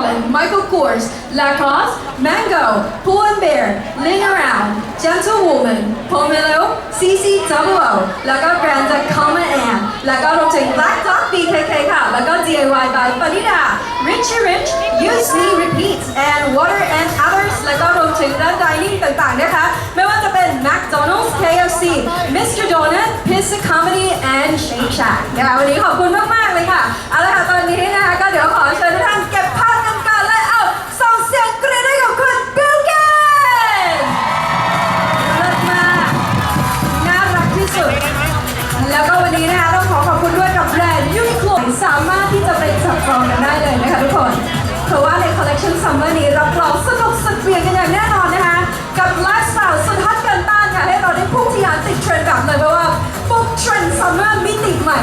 Ralph Lauren Michael Kors Lacoste Mango Pull and Bear Ling Around Gentlewoman Pomelo CC Double O แล้วก็ Brand Common Ann แล้วก็รวมถึง Black Dog BKK ค่ะ แล้วก็ DIY by ปณิดา Richie Rich Use Me Repeats and Water and Others แล้วก็รวมถึงร้าน dining ต่างๆนะคะ ไม่ว่าจะเป็น McDonald's KFC Mr. Donut Pizza Comedy and Shake Shack นะคะวันนี้ขอบคุณมาก ๆ ๆ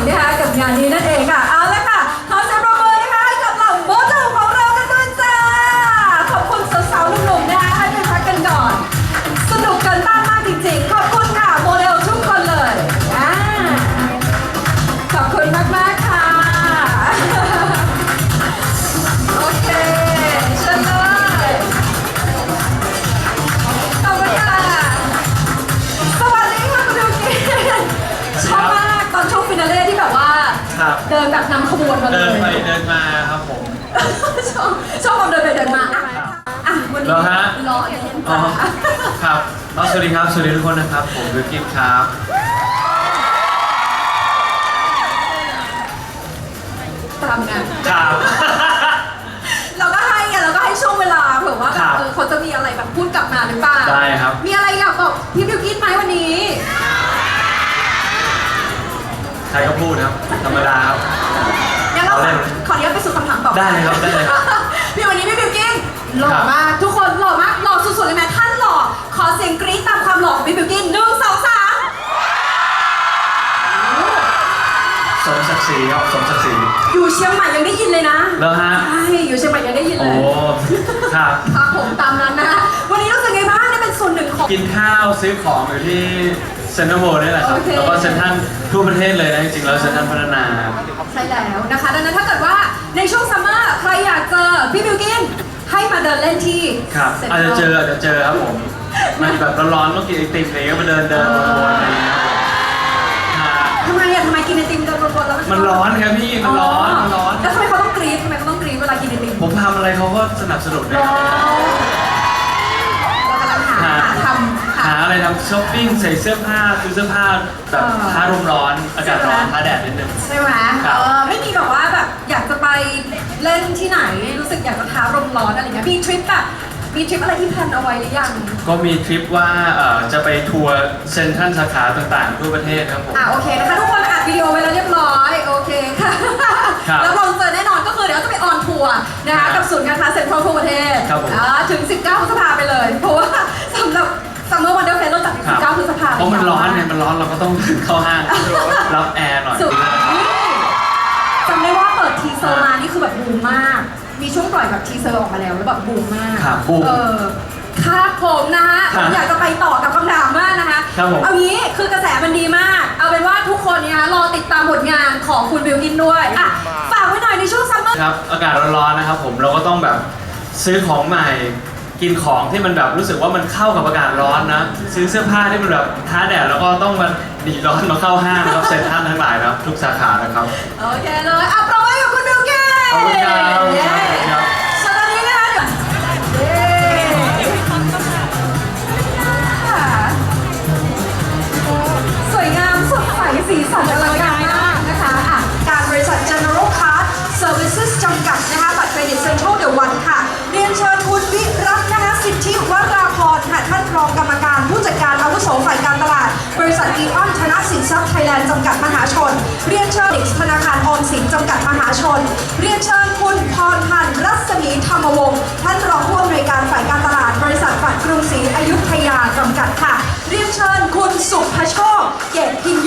นะคะกับงานนี้นั่นเอง ชอบชอบความเดินไปเดินมาอะอะวันนี้เหรอฮะ รอเล่นอ๋อจ้าครับอ๋อสวัสดีครับ สวัสดีทุกคนนะครับ ผมวิวกิฟครับ ตามงานครับ เราก็ให้ไงเราก็ให้ช่วงเวลาเผื่อว่าแบครับบ เออเขาจะมีอะไรแบบพูดกลับมาหรือเปล่าได้ครับ มีอะไรอยากบอกพี่บิวกินไหมวันนี้ ใครก็พูดครับ ธรรมดาครับ งั้นเราเอาเลยขออนุญาตไปสู่คำถามต่อป ได้เลยครับได้เลยครับพี่วันนี้พี่บิวกินหล่อครับมากทุกคนหล่อมากหล่อสุดๆเลยไหมท่านหล่อขอเสียงกรี๊ดตามความหล่อของพี่บิวกินหนึ่งสองสามสมศักดิ์ศรีครับสมศักดิ์ศรี อยู่เชียงใหม่ยังได้ยินเลยนะแล้วฮะ ใช่อยู่เชียงใหม่ยังได้ยินเลโอ้ยครับ ครับผมตามนั้นนะคะวันนี้รู้สึกไงบ้างได้เป็นส่วนหนึ่งของ กินข้าวซื้อของอยู่ที่เซ็นทรัลเวิลด์นี่แหละครับ โอเค แล้วก็เซ็นทรัลทั่วประเทศเลยนะจริงๆแล้วเซ็นทรัลพัฒนา ใช่แล้วนะคะดังนั้นถ้าเกิดว่า ในช่วงซัมเมอร์ใครอยากเจอพี่บิวกินให้มาเดินเล่นที่ครับซ็นทอาจรัลจะเจออาจจะเจอครับผม มันแบบร้อนๆต้องกินไอติมอะไรก็ไปเดินเดินวนๆอะไรอย่างเงี้ยครับฮะทำไมอะทำไมกินไอติมเดินวนๆแล้วมันร้อนครับพี่มันร้อนมันร้อน แล้วทำไมเขาต้องกรี๊ดทำไมเขาต้องกรี๊ดเวลากินไอติมผมทำอะไรเขาก็สนับสนุนนะร้คอรับนเรากำลังหาหาหาทำหาอะไรทำช้อปปิ้งใส่เสื้อผ้าซื้อเสื้อผ้าแบบเออ ท้าลมร้อนอากาศร้อนท้าแดดนิดนึง ใช่ไหมครับ เออไม่มีแบบว่าแบบ อยากจะไปเล่นที่ไหนรู้สึกอยากจะท้ารมร้อนอะไรเงี้ยมีทริปแบบมีทริปอะไรที่แพลนเอาไว้หรือยังก็มีทริปว่าเอ่อจะไปทัวร์เซ็นทรัลสาขาต่างๆทั่วประเทศครับผม อะโอเคนะคะทุกคนอัดวิดีโอไว้แล้วเรียบร้อยโอเคค่ะครับแล้วลองเจอแน่นอนก็คือเดี๋ยวจะไปออนทัวร์นะคะครับกับศูนย์การค้าเซ็นทรัลทั่วประเทศครับผม อ่าถึง 19พฤษภาไปเลย เพราะว่าสำหรับซัมเมอร์วันเดอร์เฟสเราจัดถึงครับ19พฤษภาเพราะมันร้อนไงมันร้อนเราก็ต้องเข้าห้างรับแอร์ เปิดทีเซอร์มานี่คือแบบบูมมาก มีช่วงปล่อยแบบทีเซอร์ออกมาแล้วแล้วแบบบูมมากครับบูมเออครับผมนะฮะครับอยากจะไปต่อกับคำถามมากนะคะครับผม เอางี้คือกระแสมันดีมาก เอาเป็นว่าทุกคนเนี่ยรอติดตามผลงานของคุณบิวกินด้วยอะฝากไว้หน่อยในช่วงซัมเมอร์ ครับอากาศร้อนๆนะครับผมเราก็ต้องแบบซื้อของใหม่กินของที่มันแบบรู้สึกว่ามันเข้ากับอากาศร้อนนะ ซื้อเสื้อผ้าที่มันแบบท้าแดดแล้วก็ต้องมาหนีร้อนมาเข้าห้างนะครับเซ็นทรัลทั้งหลายนะครับทุกสาขานะครับ โอเคเลยอะปร บมือให้กับากอีออนธนสินทรัพย์ไทยแลนด์จำกัดมหาชน เรียนเชิญธนาคารออมสินจำกัดมหาชน เรียนเชิญคุณพรพันธ์รัศมีธรรมวงศ์ท่านรองผู้อำนวยการฝ่ายการตลาดบริษัทฝัด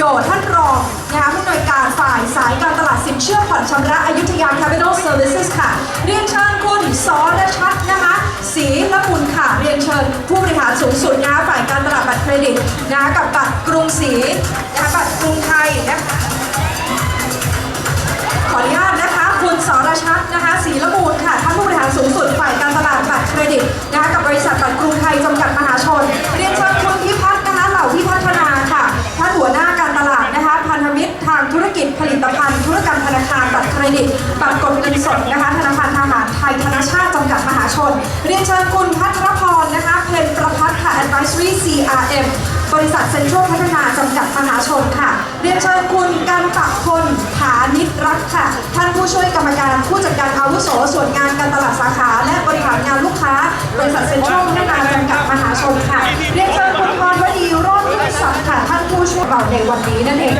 กตพินโยท่านรองนะคะผู้อำนวยการฝ่ายสายการตลาดสินเชื่อผ่อนชำระอยุธยา Capital Services ค่ะ เรียนเชิญคุณสรชัดนะคะศรีละมุนค่ะ เรียนเชิญผู้บริหารสูงสุดนะคะฝ่ายการตลาดบัตรเครดิตนะคะกับบัตรกรุงศรีนะคะบัตรกรุงไทยนะคะขออนุญาตนะคะ คุณสรชัดนะคะศรีละมูลค่ะท่านผู้บริหารสูงสุดฝ่ายการตลาดบัตรเครดิตนะคะกับบริษัทบัตรกรุงไทยจำ นเรียนเชิญคุณพัทรพรนะคะเพนประพัฒน์ค่ะ Advisory CRM บริษัทเซ็นทรัลพัฒนาจำกัดมหาชนค่ะ เรียนเชิญคุณกันตะพลผานิชรักค่ะ ท่านผู้ช่วยกรรมการผู้จัดการอาวุโสส่วนงานการตลาดสาขา และบริหารงานลูกค้า บริษัทเซ็นทรัลพัฒนาจำกัดมหาชนค่ะ เรียนเชิญคุณพรวดีโรจน์วิศักดิ์ค่ะ ท่านผู้ช่วยเราในวันนี้นั่นเอง